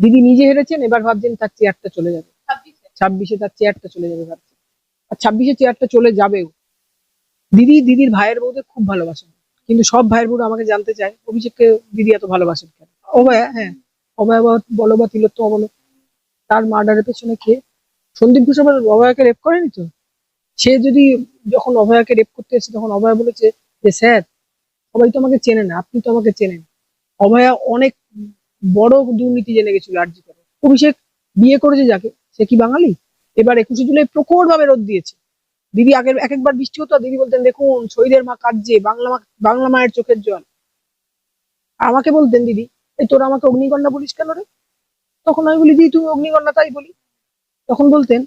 দিদি নিজে হেরেছেন এবার ভাবছেন তার চেয়ারটা চলে যাবে। ছাব্বিশে। তার চেয়ারটা চলে যাবে ভাবছেন। আর ছাব্বিশে চেয়ারটা চলে যাবেও। দিদি দিদির ভাইয়ের বউদের খুব ভালোবাসেন। কিন্তু সব ভাইয়ের বউ আমাকে জানতে চায় অভিষেককে দিদি এত ভালোবাসেন কেন? অভয়া হ্যাঁ অভয়া বলো বা তিলোত্তমা বলো তার মার্ডারের পেছনে কে? সন্দীপ ঘোষ আবার অভয়াকে রেপ করেনি তো? সে যদি যখন অভয়াকে রেপ করতে এসেছে তখন অভয়া বলেছে যে স্যার সবাই তো আমাকে চেনে না আপনি তো আমাকে চেনেন। অভয়া অনেক বড় দুর্নীতি জেনে গেছিল আর্জি করে। অভিষেক বিয়ে করেছে যাকে, সে কি বাঙালি? এবার একুশে জুলাই প্রখর ভাবে রোদ দিয়েছে। দিদি আগের, এক একবার বৃষ্টি হতো দিদি বলতেন, দেখুন, শহীদের মা কাঁদছে, বাংলা মা, বাংলা মায়ের চোখের জল। আমাকে বলতেন, দিদি, এই তোরা আমাকে অগ্নিকন্যা বলিস কেন রে? তখন আমি বলি, দিদি, তুমি অগ্নিকন্যা, তাই বলি। তখন বলতেন,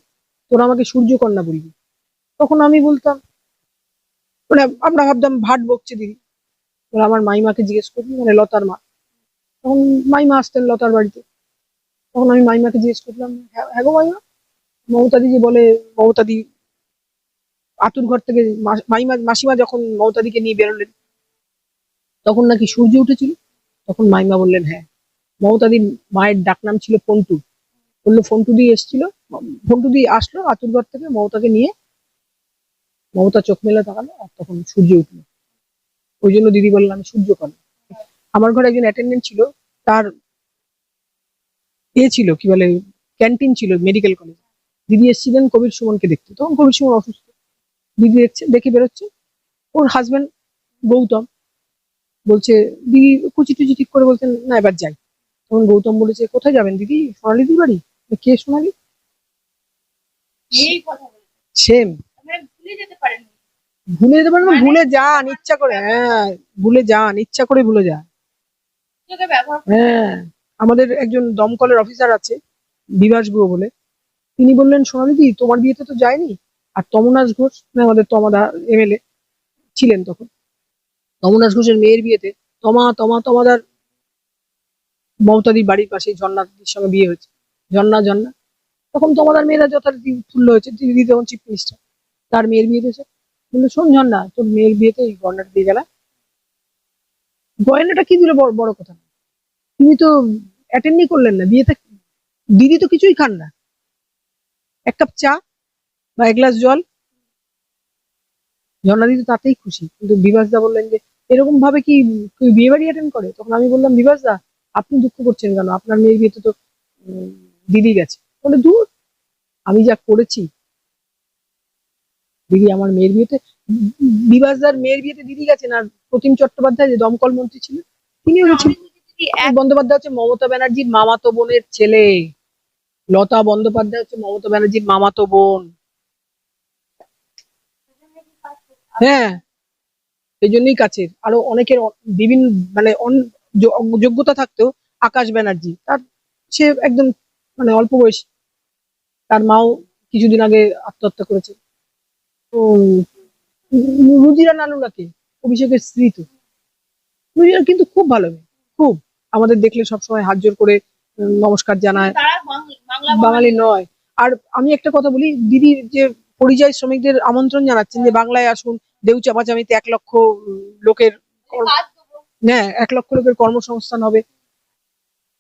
তোরা আমাকে সূর্যকন্যা বলবি। তখন আমি বলতাম মানে আমরা ভাবতাম ভাট বকছে দিদি। এবার আমার মাইমাকে জিজ্ঞেস করবি? মানে লতার মা। তখন মাইমা আসতেন লতার বাড়িতে। তখন আমি মাইমাকে জিজ্ঞেস করলাম হ্যাঁ হ্যাঁ গো মাইমা? যে বলে, মমতাদি আতুর ঘর থেকে মাইমা, মাসিমা যখন মমতাদিকে নিয়ে বেরোলেন, তখন নাকি সূর্য উঠেছিল। তখন মাইমা বললেন হ্যাঁ মমতাদির মায়ের ডাকনাম ছিল ফন্টু। বলল, ফন্টু দিয়ে এসেছিল, ফন্টু দিয়ে আসলো আতুর ঘর থেকে মমতাকে নিয়ে। মমতা চোখ মেলে তাকালো আর তখন সূর্য উঠল। ওই জন্য দিদি বললাম সূর্য কন্যা আমার ঘরে একজন অ্যাটেন্ডেন্ট ছিল তার এ ছিল কি বলে ক্যান্টিন ছিল মেডিকেল কলেজ দিদি এসেছিলেন কবির সুমনকে দেখতে। তখন কবির সুমন অসুস্থ। দিদি দেখছে দেখে বেরোচ্ছে। ওর হাজবেন্ড গৌতম বলছে দিদি কুচি টুচি ঠিক করে বলছেন না এবার যাই। তখন গৌতম বলেছে কোথায় যাবেন দিদি? সোনালি দিদি বাড়ি কে সোনালি? সেম ভুলে যেতে পারেন ভুলে যেতে পারেন না, মানে- ভুলে যান ইচ্ছা করে হ্যাঁ ভুলে যান ইচ্ছা করে ভুলে যান। হ্যাঁ। আমাদের একজন দমকলের অফিসার আছে, বিভাস গুহ বলে। তিনি বললেন সোনালিদি তোমার বিয়েতে তো যায়নি? আর তমনাশ ঘোষ আমাদের তমাদা এমএলএ ছিলেন তখন। তমনাশ ঘোষের মেয়ের বিয়েতে তমা তমা, তমাদার মমতাদির বাড়ির পাশে ঝর্ণাদির সঙ্গে বিয়ে হয়েছে। ঝর্ণা ঝর্ণা তখন তোমাদার মেয়েরা যথারীতি উৎফুল্ল হয়েছে। দিদি তখন চিফ মিনিস্টার তার মেয়ের বিয়েতে বলল, শোন ঝর্ণা তোর মেয়ের বিয়েতে এই গয়নাটা দিয়ে গেলা। গয়নাটা কি দিল? বড় কথা। তুমি তো অ্যাটেন্ডই করলেন না। বিয়েতে দিদি তো কিছুই খান না। এক কাপ চা বা এক গ্লাস জল। ঝর্ণা দিদি তাতেই খুশি। কিন্তু বিভাস দা বললেন যে, এরকম ভাবে কি বিয়ে বাড়ি অ্যাটেন্ড করে? তখন আমি বললাম বিভাস দা আপনি দুঃখ করছেন কেন? আপনার মেয়ের বিয়েতে তো দিদি গেছে। বলে দূর আমি যা করেছি, দিদি আমার মেয়ের বিয়েতে বিভাস দার মেয়ের বিয়েতে দিদি গেছেন আর প্রতিম চট্টোপাধ্যায় যে দমকল মন্ত্রী ছিলেন তিনিও গেছেন এক বন্দ্যোপাধ্যায় হচ্ছে মমতা ব্যানার্জির মামাতো বোনের ছেলে। লতা বন্দ্যোপাধ্যায় হচ্ছে মমতা ব্যানার্জির মামাতো বোন। হ্যাঁ এই জন্যই কাছের। আরও অনেকের বিভিন্ন মানে অন- যো- যোগ্যতা থাকতেও আকাশ ব্যানার্জি। তার সে একদম মানে অল্প বয়স। তার মাও কিছুদিন আগে আত্মহত্যা করেছে। তো রুজিরা নানুরাকে অভিষেকের স্ত্রী তো। রুজিরা কিন্তু খুব ভালো মেয়ে খুব। আমাদের দেখলে সবসময় হাত জোর করে নমস্কার জানায়। বাঙালি নয়। আর আমি একটা কথা বলি দিদির যে পরিযায়ী শ্রমিকদের আমন্ত্রণ জানাচ্ছেন যে বাংলায় আসুন দেউ চাপাচামিতে এক লক্ষ লোকের। হ্যাঁ এক লক্ষ লোকের কর্মসংস্থান হবে।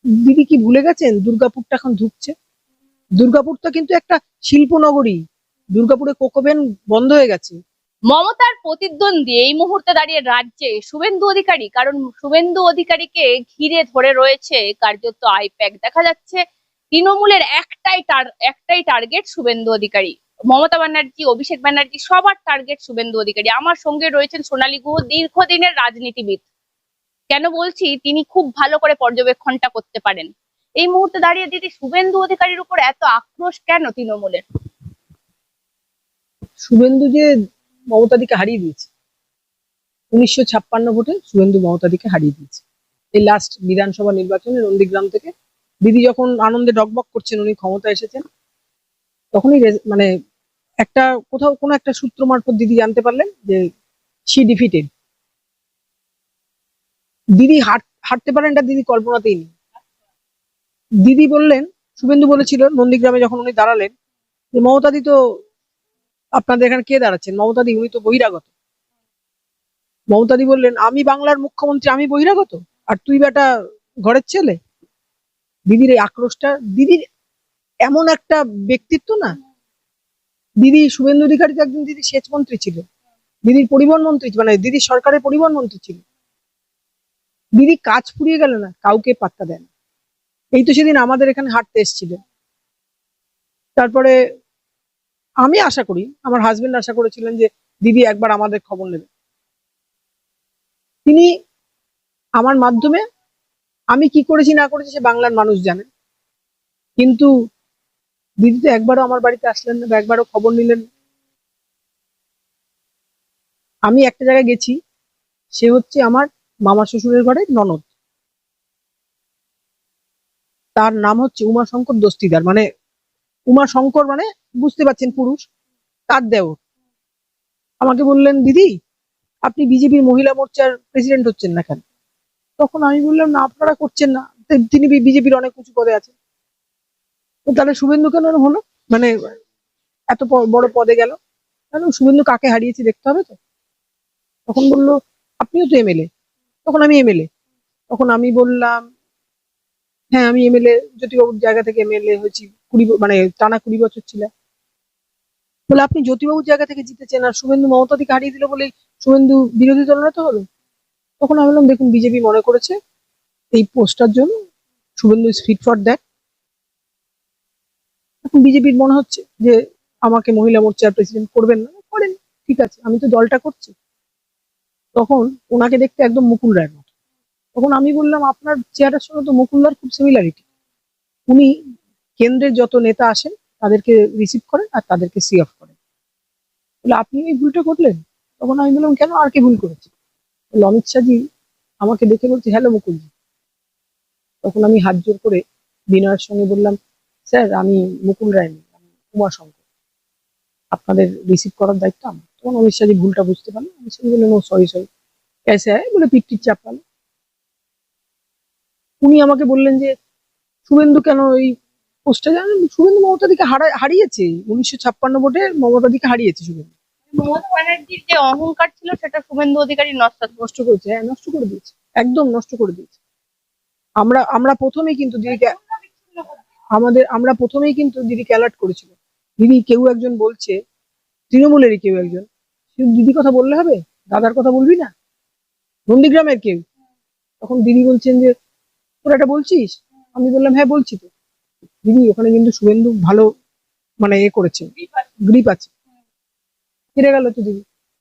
দিদি কি ভুলে গেছেন? দুর্গাপুরটা এখন ধুকছে। দুর্গাপুরটা কিন্তু একটা শিল্প নগরী দুর্গাপুরে কোকোভেন বন্ধ হয়ে গেছে। মমতার প্রতিদ্বন্দ্বী এই মুহূর্তে দাঁড়িয়ে রাজ্যে শুভেন্দু অধিকারী, কারণ শুভেন্দু অধিকারীকে ঘিরে ধরে রয়েছে কার্যত আইপ্যাক। দেখা যাচ্ছে তৃণমূলের একটাই একটাই টার্গেট শুভেন্দু অধিকারী। মমতা ব্যানার্জি, অভিষেক ব্যানার্জি সবার টার্গেট শুভেন্দু অধিকারী। আমার সঙ্গে রয়েছেন সোনালী গুহ, দীর্ঘদিনের রাজনীতিবিদ। কেন বলছি, তিনি খুব ভালো করে পর্যবেক্ষণটা করতে পারেন। এই মুহূর্তে দাঁড়িয়ে দিদি, শুভেন্দু অধিকারীর উপর এত আক্রোশ কেন তৃণমূলের? শুভেন্দু যে মমতাদিকে হারিয়ে দিয়েছে। উনিশশো ছাপ্পান্ন ভোটে শুভেন্দু মমতাদিকে হারিয়ে দিয়েছে। এই লাস্ট বিধানসভা নির্বাচনে নন্দীগ্রাম থেকে দিদি যখন আনন্দে ডকবক করছেন, উনি ক্ষমতা এসেছেন, তখনই মানে একটা কোথাও কোনো একটা সূত্র মারফত দিদি জানতে পারলেন যে সি ডিফিটেড দিদি হার- হারতে পারেন এটা দিদি কল্পনাতেই নেই। দিদি বললেন, শুভেন্দু বলেছিল নন্দীগ্রামে যখন উনি দাঁড়ালেন যে মমতাদি তো আপনাদের এখানে কে দাঁড়াচ্ছেন? মমতাদি, উনি তো বহিরাগত। মমতাদি বললেন, আমি বাংলার মুখ্যমন্ত্রী, আমি বহিরাগত? আর তুই বেটা ঘরের ছেলে? দিদির এই আক্রোশটা, দিদির এমন একটা ব্যক্তিত্ব না? দিদি শুভেন্দু অধিকারী তো একজন দিদি সেচ মন্ত্রী ছিল। দিদির পরিবহন মন্ত্রী মানে দিদির সরকারের পরিবহন মন্ত্রী ছিল। দিদি কাজ ফুরিয়ে গেল না, কাউকে পাত্তা দেন এই তো সেদিন আমাদের এখানে হাঁটতে এসেছিলেন। তারপরে আমি আশা করি, আমার হাজবেন্ড আশা করেছিলেন যে দিদি একবার আমাদের খবর নেবে। তিনি আমার মাধ্যমে, আমি কি করেছি না করেছি সে বাংলার মানুষ জানে কিন্তু দিদি তো একবারও আমার বাড়িতে আসলেন না বা একবারও খবর নিলেন আমি একটা জায়গায় গেছি, সে হচ্ছে আমার মামা শ্বশুরের ঘরে ননদ। তার নাম হচ্ছে উমাশঙ্কর দস্তিদার মানে উমাশঙ্কর মানে বুঝতে পারছেন পুরুষ, তার দেওর। আমাকে বললেন, দিদি, আপনি বিজেপির মহিলা মোর্চার প্রেসিডেন্ট হচ্ছেন না কেন? তখন আমি বললাম, না, আপনারা করছেন না। তিনি বিজেপির অনেক উঁচু পদে আছেন। তাহলে শুভেন্দু কেন হলো? মানে এত বড় পদে গেল। শুভেন্দু কাকে হারিয়েছি দেখতে হবে তো? তখন বলল, আপনিও তো এমএলএ তখন আমি এমএলএ তখন আমি বললাম হ্যাঁ আমি এমএলএ জ্যোতিবাবুর জায়গা থেকে এমএলএ হয়েছি। কুড়ি মানে টানা কুড়ি বছর ছিলাম বলে আপনি জ্যোতিবাবুর জায়গা থেকে জিতেছেন আর শুভেন্দু মমতাদিকে হারিয়ে দিল বলেই শুভেন্দু বিরোধী দলনেতা হলো। তখন আমি বললাম, দেখুন, বিজেপি মনে করেছে এই পোস্টার জন্য Suvendu is fit for that এখন বিজেপির মনে হচ্ছে যে আমাকে মহিলা মোর্চার প্রেসিডেন্ট করবেন না। করেন, ঠিক আছে, আমি তো দলটা করছি। তখন ওনাকে দেখতে একদম মুকুল রায়ের মতো। তখন আমি বললাম, আপনার চেহারার সঙ্গে তো মুকুলদার খুব সিমিলারিটি উনি কেন্দ্রের যত নেতা আসেন তাদেরকে রিসিভ করেন আর তাদেরকে সি অফ করেন। বলে আপনি এই ভুলটা করলেন? তখন আমি বললাম কেন আর কে ভুল করেছি? বলল, অমিত শাহজি আমাকে দেখে বলছে হ্যালো মুকুলজি। তখন আমি হাত জোর করে বিনয়ের সঙ্গে বললাম স্যার আমি মুকুল রায় নই, আমি উমা শঙ্কর আপনাদের রিসিভ করার দায়িত্ব আমার। তখন অমিত শাহজি ভুলটা বুঝতে পারল। অমিত শাহজি বললেন ও সরি সরি ক্যাসে আয় বলে পিটটির চাপ পালো। উনি আমাকে বললেন যে শুভেন্দু কেন এই পোস্টে জানেন শুভেন্দু মমতাদিকে হারা হারিয়েছে। উনিশশো ছাপ্পান্ন ভোটে মমতাদিকে হারিয়েছে শুভেন্দু। মমতা ব্যানার্জির যে অহংকার ছিল সেটা শুভেন্দু অধিকারী নষ্ট নষ্ট করেছে হ্যাঁ নষ্ট করে দিয়েছে। একদম নষ্ট করে দিয়েছে। আমরা আমরা প্রথমেই কিন্তু দিদিকে আমাদের আমরা প্রথমেই কিন্তু দিদিকে অ্যালার্ট করেছিল দিদি কেউ একজন বলছে তৃণমূলেরই কেউ একজন। শুধু দিদি কথা বললে হবে? দাদার কথা বলবি না? নন্দীগ্রামের কেউ? তখন দিদি বলছেন যে তোরা এটা বলছিস? আমি বললাম হ্যাঁ বলছি তো। দিদি ওখানে কিন্তু শুভেন্দু ভালো মানে এ করেছে গ্রিপ আছে। ফিরে গেল তো দিদি।